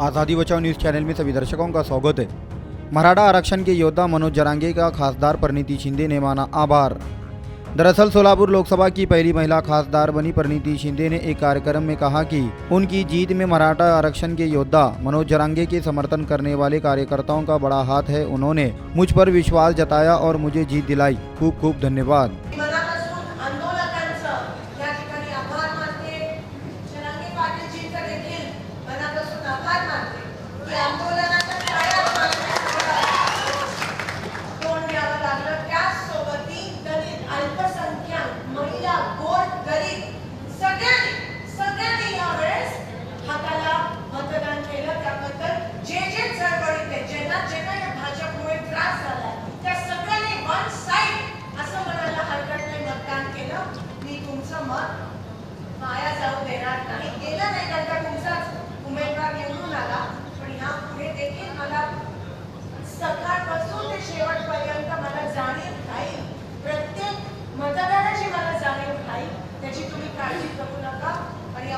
आज़ादी बचाओ news channel में सभी दर्शकों का स्वागत है। मराठा आरक्षण के योद्धा मनोज जरांगे का खासदार परिणीति शिंदे ने माना आभार। दरअसल सोलापुर लोकसभा की पहली महिला खासदार बनी परिणीति शिंदे ने एक कार्यक्रम में कहा कि उनकी जीत में मराठा आरक्षण के योद्धा मनोज जरांगे के समर्थन करने वाले कार्यकर्ताओं का बड़ा हाथ है। उन्होंने मुझ पर विश्वास जताया और मुझे जीत दिलाई। खूब खूब धन्यवाद। palmas. Thank you.